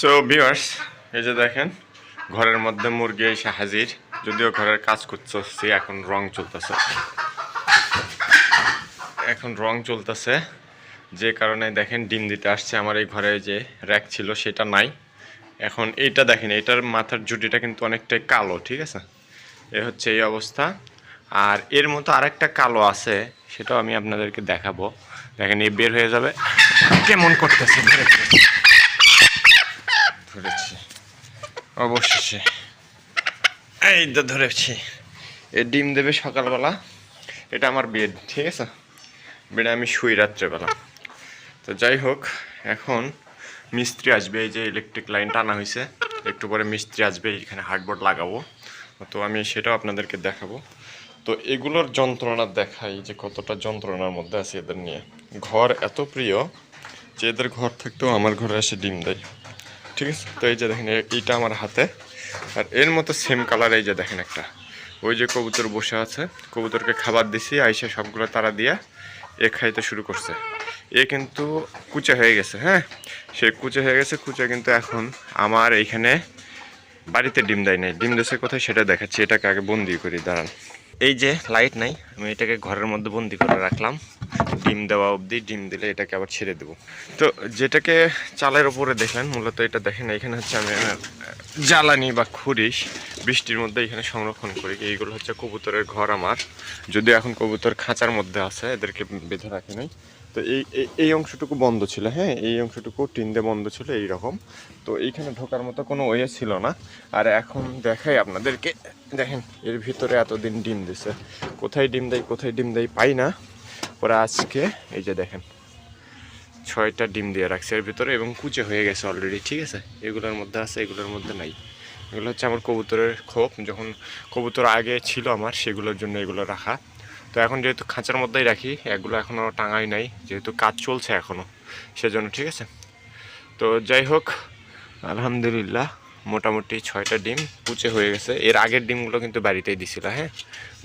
So viewers এই যে দেখেন, ঘরের মধ্যে মুরগি এসে হাজির। যদিও ঘরের কাজ করতেছি এখন রং চলতেছে। এখন রং চলতেছে, যে কারণে দেখেন ডিম দিতে আসছে। আমার এই ঘরে যে র্যাক ছিল, সেটা নাই। এখন এইটা দেখেন, এটার মাথার জুটিটা কিন্তু অনেকটাই কালো, ঠিক আছে? এ হচ্ছে এই অবস্থা। আর এর মতো আরেকটা কালো আছে, সেটাও আমি আপনাদেরকে দেখাবো। দেখেন, এই বের হয়ে যাবে। কেমন করতেছে ধরেছে ধরেছি অবশেষে। এই তো ধরেছি। এই ডিম দেবে সকালবেলা। এটা আমার বেড ঠিক আছে? বেডে আমি শুই রাত্রেবেলা। তো যাই হোক, এখন মিস্ত্রি আসবে, এই যে ইলেকট্রিক লাইন টানা হয়েছে একটু পরে মিস্ত্রি আসবে, এখানে হার্ডবোর্ড লাগাবো। তো আমি সেটাও আপনাদেরকে দেখাবো। তো এগুলোর যন্ত্রণা দেখাই যে কতটা যন্ত্রণার মধ্যে আছে এদের নিয়ে। ঘর এত প্রিয় যে এদের ঘর থাকতেও আমার ঘরে এসে ডিম দেয়। ঠিক আছে? তো এই যে দেখেন এইটা আমার হাতে। আর এর মতো সেম কালার এই যে দেখেন একটা। ওই যে কবুতর বসে আছে, কবুতরকে খাবার দিছি, আইসা সবগুলো তারা দিয়া এ খাইতে শুরু করছে। এ কিন্তু কুচে হয়ে গেছে হ্যাঁ? সে কুচে হয়ে গেছে, কুচে কিন্তু এখন আমার এইখানে বাড়িতে ডিম দেয় নাই। ডিম দেশে কোথায় সেটা দেখাচ্ছি, এটাকে আগে বন্দি করি, দাঁড়ান। এই যে লাইট নাই, আমি এটাকে ঘরের মধ্যে বন্দি করে রাখলাম। ডিম দেওয়া অবধি, ডিম দিলে এটাকে আবার ছেড়ে দেবো। তো যেটাকে চালের ওপরে দেখলেন, মূলত এটা দেখেন, এখানে হচ্ছে আমি জ্বালানি বা খুরিস বৃষ্টির মধ্যে এখানে সংরক্ষণ করি। এইগুলো হচ্ছে কবুতরের ঘর আমার। যদি এখন কবুতর খাঁচার মধ্যে আছে, এদেরকে বেঁধে রাখি নাই। তো এই, এই- অংশটুকু বন্ধ ছিল হ্যাঁ এই অংশটুকু টিন দিয়ে বন্ধ ছিল এই রকম তো এইখানে ঢোকার মতো কোনো ওয়ে ছিল না। আর এখন দেখাই আপনাদেরকে। দেখেন, এর ভিতরে এতদিন ডিম দিছে। কোথায় ডিম দেয়, কোথায় ডিম দেয় পাই না। ওরা আজকে, এই যে দেখেন, ছয়টা ডিম দিয়ে রাখছে এর ভিতরে এবং কুচে হয়ে গেছে অলরেডি ঠিক আছে? এগুলোর মধ্যে আছে, এগুলোর মধ্যে নাই। এগুলো হচ্ছে আমার কবুতরের খোপ। যখন কবুতর আগে ছিল আমার, সেগুলোর জন্য এগুলো রাখা। তো এখন যেহেতু খাঁচার মধ্যেই রাখি, এগুলো এখনও টাঙাই নাই, যেহেতু কাজ চলছে এখনও সেজন্য ঠিক আছে। তো যাই হোক, আলহামদুলিল্লাহ, মোটামুটি ছয়টা ডিম পুচে হয়ে গেছে। এর আগের ডিমগুলো কিন্তু বাড়িতেই দিছিল হ্যাঁ?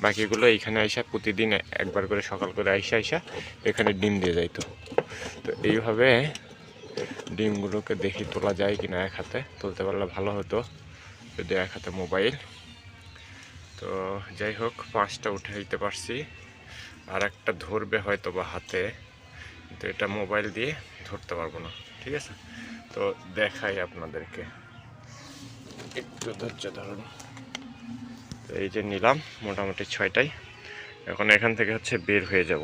বাকিগুলো এইখানে আইসা প্রতিদিন একবার করে সকাল করে আইসা আইসা এখানে ডিম দিয়ে যাইতো। তো এইভাবে ডিমগুলোকে দেখি তোলা যায় কিনা এক হাতে, তুলতে পারলে ভালো হতো। যদি এক হাতে মোবাইল তো যাই হোক, পাঁচটা উঠে দিতে পারছি। আর একটা ধরবে হয়তো বা হাতে, কিন্তু এটা মোবাইল দিয়ে ধরতে পারব না, ঠিক আছে? তো দেখাই আপনাদেরকে। একটু ধৈর্য ধরুন। তো এই যে নিলাম, মোটামুটি ছয়টাই। এখন এখান থেকে হচ্ছে বের হয়ে যাব।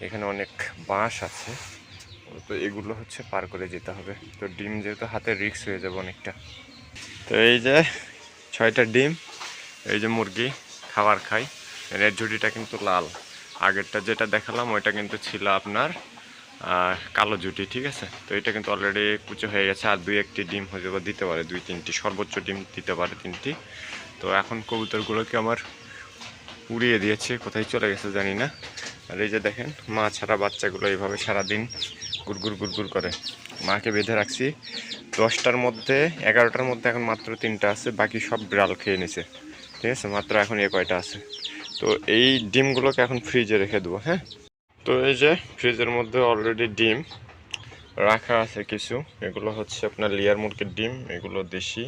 এখানে অনেক বাঁশ আছে। তো এগুলো হচ্ছে পার করে যেতে হবে। তো ডিম যেহেতু হাতে রিক্স হয়ে যাবে অনেকটা। তো এই যে ছয়টা ডিম। এই যে মুরগি খাবার খাই। এর ঝুড়িটা কিন্তু লাল। আগেরটা যেটা দেখালাম, ওইটা কিন্তু ছিল আপনার কালো জুটি ঠিক আছে? তো এটা কিন্তু অলরেডি কুচো হয়ে গেছে, আর দুই একটি ডিম হয়তো বা দিতে পারে, দুই তিনটি, সর্বোচ্চ ডিম দিতে পারে তিনটি। তো এখন কবুতরগুলোকে আমার উড়িয়ে দিয়েছে, কোথায় চলে গেছে জানি না। আর এই যে দেখেন, মা ছাড়া বাচ্চাগুলো এইভাবে সারাদিন গুড়গুড় গুড়গুড় করে। মাকে বেঁধে রাখছি। দশটার মধ্যে, এগারোটার মধ্যে এখন মাত্র তিনটা আছে, বাকি সব বিড়াল খেয়ে নিছে। ঠিক আছে? মাত্র এখন এ কয়টা আছে। তো এই ডিমগুলোকে এখন ফ্রিজে রেখে দেবো হ্যাঁ? তো এই যে ফ্রিজের মধ্যে অলরেডি ডিম রাখা আছে কিছু। এগুলো হচ্ছে আপনার লেয়ার মুরগির ডিম, এগুলো দেশি।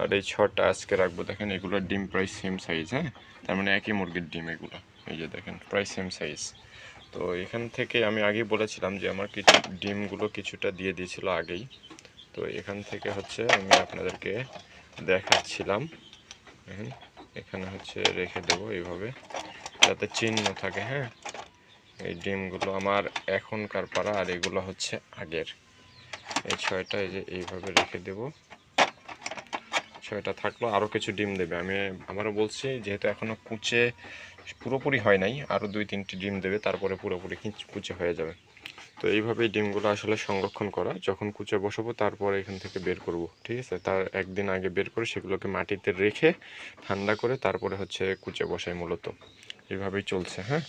আর এই ছটা আজকে রাখব। দেখেন এগুলোর ডিম প্রায় সেম সাইজ হ্যাঁ? তার মানে একই মুরগির ডিম এগুলো। এই যে দেখেন, প্রায় সেম সাইজ তো এখান থেকে আমি আগেই বলেছিলাম যে আমার কিছু ডিমগুলো কিছুটা দিয়ে দিয়েছিল আগেই। তো এখান থেকে হচ্ছে আমি আপনাদেরকে দেখাচ্ছিলাম। এখানে হচ্ছে রেখে দেবো এইভাবে, যাতে চিহ্ন থাকে হ্যাঁ? এই ডিমগুলো আমার এখনকার পাড়া আর এগুলো হচ্ছে আগের। এই ছয়টা এই যে এইভাবে রেখে দেব। ছয়টা থাকল আরও কিছু ডিম দেবে। আমি আমারও বলছি, যেহেতু এখনও কুচে পুরোপুরি হয় নাই আরও দুই তিনটি ডিম দেবে, তারপরে পুরোপুরি কিচ- হয়ে যাবে। তো এইভাবেই ডিমগুলো আসলে সংরক্ষণ করা। যখন কুচে বসাবো, তারপরে এখান থেকে বের করব, ঠিক আছে? তার একদিন আগে বের করে সেগুলোকে মাটিতে রেখে ঠান্ডা করে তারপরে হচ্ছে কুচে বসাই মূলত। এইভাবেই চলছে হ্যাঁ?